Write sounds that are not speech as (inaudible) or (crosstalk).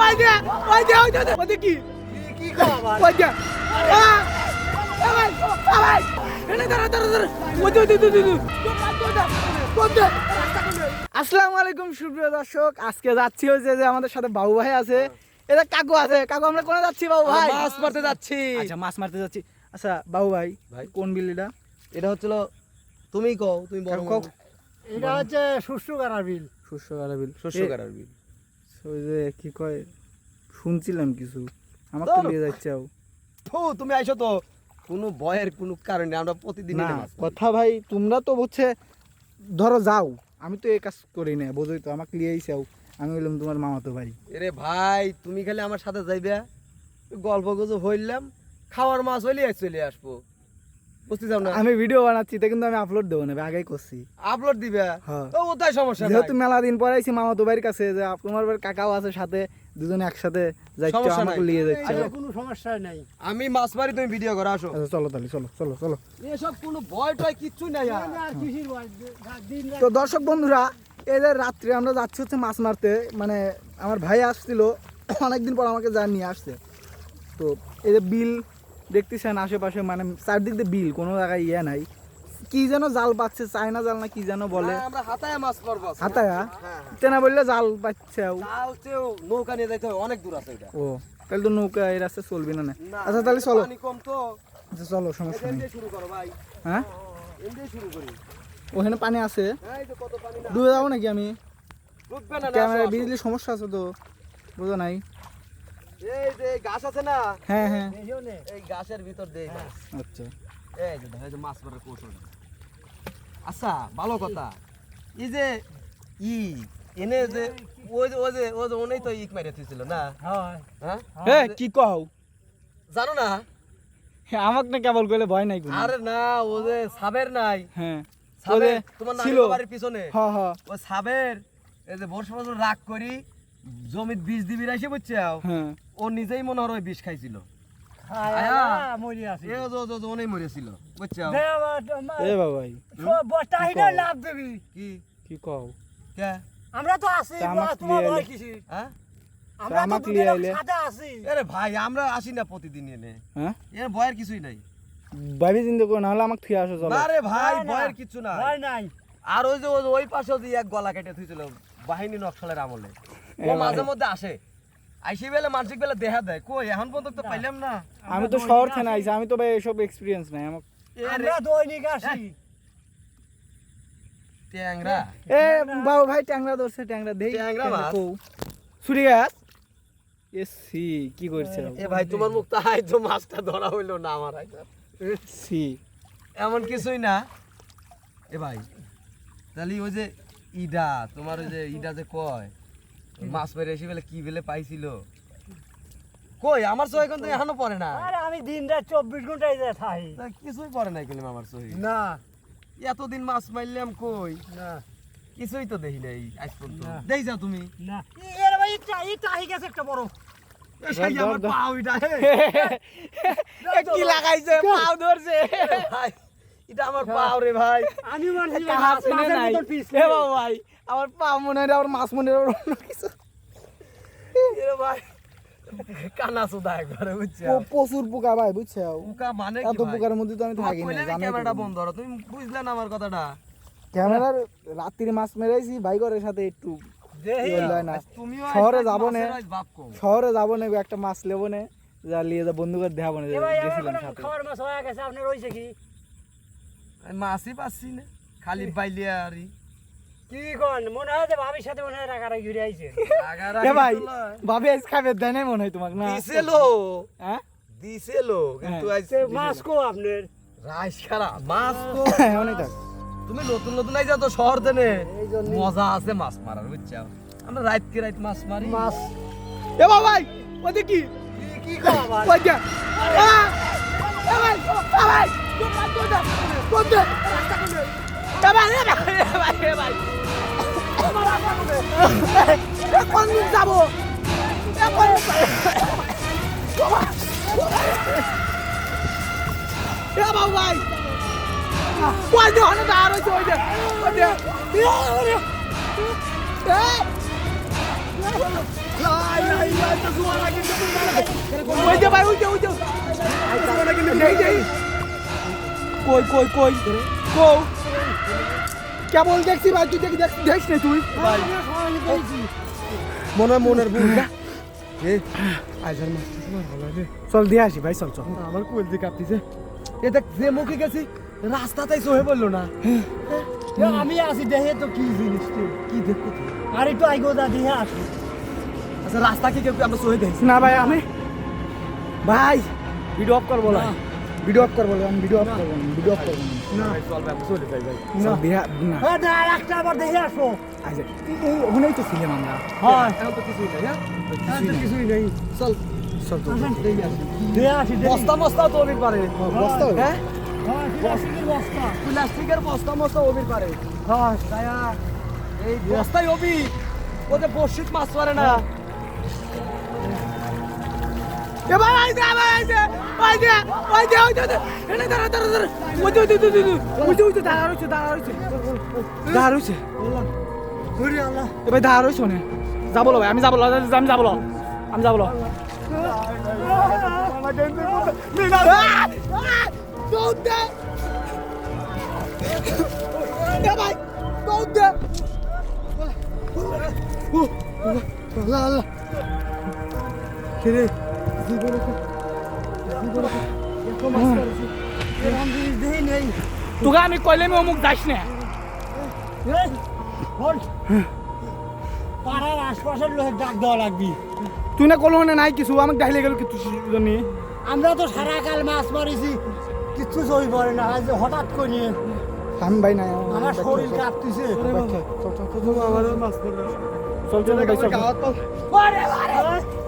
ওই ওই ওই ওই কি? কি ওই? আসসালামু আলাইকুম সুপ্রিয় দর্শক। আজকে যাচ্ছি হচ্ছে যে আমাদের সাথে বাবু ভাই আছে। এটা কাকু আছে। কাকু আমরা কোনে যাচ্ছি বাবু ভাই? মাছ মারতে যাচ্ছি। আচ্ছা মাছ মারতে যাচ্ছি। আচ্ছা বাবু ভাই ভাই। কোন বিলিটা এটা হচ্ছিল তুমি কও তুমি বড় কও। এটা হচ্ছে শুষ্ক গাড়ার বিল। শস্য গাড়া বিল শস্য কাটার বিল। ওই যে কি কয় শুনছিলাম কিছু। আমাকে তো নিয়ে যাচ্ছে আও। থু তুমি আইছো তো। কোনো ভয়ের কোনো কারণে আমরা প্রতিদিন না কথা ভাই তোমরা তো বুঝছে ধরো যাও। আমি তো এই কাজ করি না বোঝোই তো আমাকে নিয়ে আইসাও আমি বললাম তোমার মামা তো ভাই। এরে ভাই তুমি খালি আমার সাথে যাইবে। গল্প গুজব হইলাম খাওয়ার মাছ হইলে চলে আসব। বুঝতে চাও না। আমি ভিডিও বানাচ্ছি তা কিন্তু আমি আপলোড দেবো না আগেই করছি। আপলোড দিবে? হ্যাঁ। তো ওটাই সমস্যা যেহেতু মেলা দিন পরে আইছি মামা তো বাড়ির কাছে যে তোমার বাড়ির কাকাও আছে সাথে দুজনে একসাথে আমাকে। নিয়ে যাচ্ছে কোনো সমস্যা নাই। আমি মাছ মারি তুমি ভিডিও করো আসো। আচ্ছা চলো তাহলে চলো চলো চলো। এসব কোনো ভয় টয় কিচ্ছু নাই তো দর্শক বন্ধুরা এদের রাত্রে আমরা যাচ্ছি হচ্ছে মাছ মারতে মানে আমার ভাই আসছিল অনেকদিন পর আমাকে যা নিয়ে আসছে। তো এই যে বিল দেখতেছেন আশেপাশে মানে চারদিক দিয়ে বিল কোনো জায়গায় ইয়ে নাই। কি যেন জাল পাচ্ছে চায়না জাল না কি যেন বলে। আমরা হাতায় মাছ মারবো হাতায়া হ্যাঁ, হ্যাঁ। তেনা বললে জাল পাচ্ছে নৌকা নিয়ে যাইতে অনেক দূর আছে এটা। ও তাহলে তো নৌকা এই রাস্তা চলবি না আচ্ছা তাহলে চলো। পানি কম তো। আচ্ছা, চলো সমস্যা নেই। শুরু করো ভাই। হ্যাঁ? এখান শুরু করি। ওখানে পানি আছে? হ্যাঁ ডুবে যাব নাকি আমি? ক্যামেরা। বিজলি সমস্যা আছে তো বোঝা নাই। এই যে গাছ আছে না? হ্যাঁ হ্যাঁ। এই গাছের ভিতর দিয়ে আচ্ছা। এই যে যে মাছ মারার কৌশল। আচ্ছা ভালো কথা। এই যে ই এনে যে ওই যে ওই যে ওই যে ওনেই তো ইক থুইছিল না? হ্যাঁ। হ্যাঁ? কি কও? জানো না? হ্যাঁ, আমাকে না কেবল কইলে ভয় নাই কোনো। আরে না ও যে সাবের নাই। হ্যাঁ। সাবের তোমার। নানির বাড়ির পিছনে। হ হ। ও সাবের এই যে বর্ষ বছর রাগ করি জমিত বীজ দিবি রাইসে বুঝছে হ্যাঁ। ও নিজেই মনে হয় বিষ খাইছিল। আমরা তো আছি? হ্যাঁ? আমরা তো আমাকে দুজনে লিয়ে এলে। সাথে আছি। আরে ভাই আমরা আসি না প্রতিদিন এনে হ্যাঁ? এর ভয়ের কিছুই নাই। ভাবি চিন্তা করো নাহলে আমাকে থুয়ে আসো চলো। না ভাই। ভয়ের কিছু না ভয় নাই। আর ওই যে ওই পাশে যে এক গলা কেটে থুইছিল বাহিনী নকশালের আমলে। ও মাঝে মধ্যে আসে। আইসি বেলে মানসিক বেলে দেখা দেয়। কই এখন পর্যন্ত তো পাইলাম না। আমি তো শহর আসি। আইছি আমি তো ভাই এসব এক্সপিরিয়েন্স নাই আমার আমরা দৈনিক আসি। ট্যাংরা। এ বাবু ভাই ট্যাংরা ধরছে ট্যাংরা দেই ট্যাংরা মাছ? ছুরি গাছ? এ কি করছে এ ভাই তোমার মুখ তাই তো মাছটা ধরা হইল না আমার সি এমন কিছুই না। এ ভাই তাহলে ওই যে ইডা তোমার ওই যে ইডা যে কয়? মাছ মেরে এসে বেলে কি বেলে পাইছিল? কই আমার সহি কিন্তু এখনও পড়ে না আরে আমি দিন রাত চব্বিশ ঘন্টায় যে তা কিছুই পড়ে নাই কিন্তু আমার সহি। না। এতদিন মাছ মারলাম কই? না। কিছুই তো দেখি নাই আজ পর্যন্ত। দেখি যাও তুমি। না। এর ভাই এই টাহি গেছে একটা বড়। (laughs) কি লাগাইছে? পাও ধরছে। ভাই এটা আমার পাও রে ভাই। আমি বাবু ভাই। আমার পা মনে হয় আমার মাছ মনে হয় অন্য কিছু। ভাই কানা সুদা একবারে বুঝছ? প্রচুর পোকা ভাই বুঝছ? পোকা মানে এত পোকার মধ্যে তো আমি থাকি না কইলে না জানোই তো ক্যামেরাটা বন্ধ করো তুমি বুঝলে না আমার কথাটা? ক্যামেরার রাত্রিরে মাছ মেরাইছি বাইকরের সাথে একটু তুমিও শহরে যাব নে। বাপ শহরে যাব না একটা মাছ লেবো না যা লিয়ে যা বন্ধুকে দেখাবো না এ ভাই আমার গেছিলাম সাথে। খাবার মাছ হয়ে গেছে আপনার রয়েছে কি? মাছই পাচ্ছি না খালি বাইলিয়া আরই কি কোন মনে হয় যে ভাবির সাথে মনে হয় ঘুরে আইছে (laughs) এ ভাই ভাবি আজ খাবে দেয় নাই মনে হয় তোমাকে না? দিছেলো। হ্যাঁ? দিছেলো কিন্তু আজ মাছ কো আপনার? রাইস মাছ অনেক (laughs) তুমি নতুন নতুন আই তো শহর দেনে। মজা আছে মাছ মারার বুঝছ আমরা রাত কি রাত মাছ মারি। মাছ। এ বাবা ভাই ওদের কি? কি কি খাবার ওই যে! এ ভাই ভাই কোন কোন দিন যাব বাবু ভাই ওই যে ওখানে দাঁড় ভাই ওই যে ওই কেবল দেখছি ভাই তুই দেখি দেখ দেখিস না তুই? মনে হয় মনের ভুল না চল দিয়ে আসি ভাই চল চল। আমার কোল দিকে কাঁপতেছে। এ দেখ যে মুখে গেছি রাস্তাতেই সহে বলল না। এ, আমি আছি দেহে তো কি জিনিস কি দেখতে আর একটু আইগো দা দেহে আসি। আচ্ছা রাস্তা কি কেউ আমরা সহে দেখছি? না ভাই আমি ভাই ভিডিও অফ করব না। ভিডিও অফ করব আমি ভিডিও অফ করব ভিডিও অফ করব। না। চল দিয়া না। হ্যাঁ একটা আবার দেহে আসো। আচ্ছা এই ওখানেই তো ছিলাম আমরা। হয়। এখন তো কিছুই নাই হ্যাঁ? কিছুই নেই। চল। চল তো দেহে আসি। বস্তা মস্তা তো ওবির পারে। বস্তা হ্যাঁ? হ্যাঁ প্লাস্টিকের বস্তা। প্লাস্টিকের বস্তা মস্তা ওবির পারে। হ্যাঁ এই বস্তাই ওবি ওতে বর্ষিত মাছ পারে না। এ ভাই আই দে ভাই আই দে আই দে আই দে আই দে এনে দাঁড়া দাঁড়া দাঁড়া। ওই যে ওই ওই ওই ওই দাঁড়া রইছে দাঁড়া রইছে দাঁড়া রইছে আল্লাহ দাঁড়া ওনে যাব ভাই আমি যাব আমি যাব আমি যাব ভাই দৌড় দে। আল্লাহ আল্লাহ তোকে আমি কইলে আমি অমুক যাইস না পাড়ার আশপাশের লোকের ডাক দেওয়া লাগবি তুই না কলো না নাই কিছু আমাকে ডাইলে গেল কিছু জানি আমরা তো সারা কাল মাছ মারিছি কিচ্ছু সই পড়ে না আজ হঠাৎ করে আমি ভাই নাই আমার শরীর কাঁপতেছে আমারও মাছ পড়বে চল চল ভাই চল ওরে বাবারে!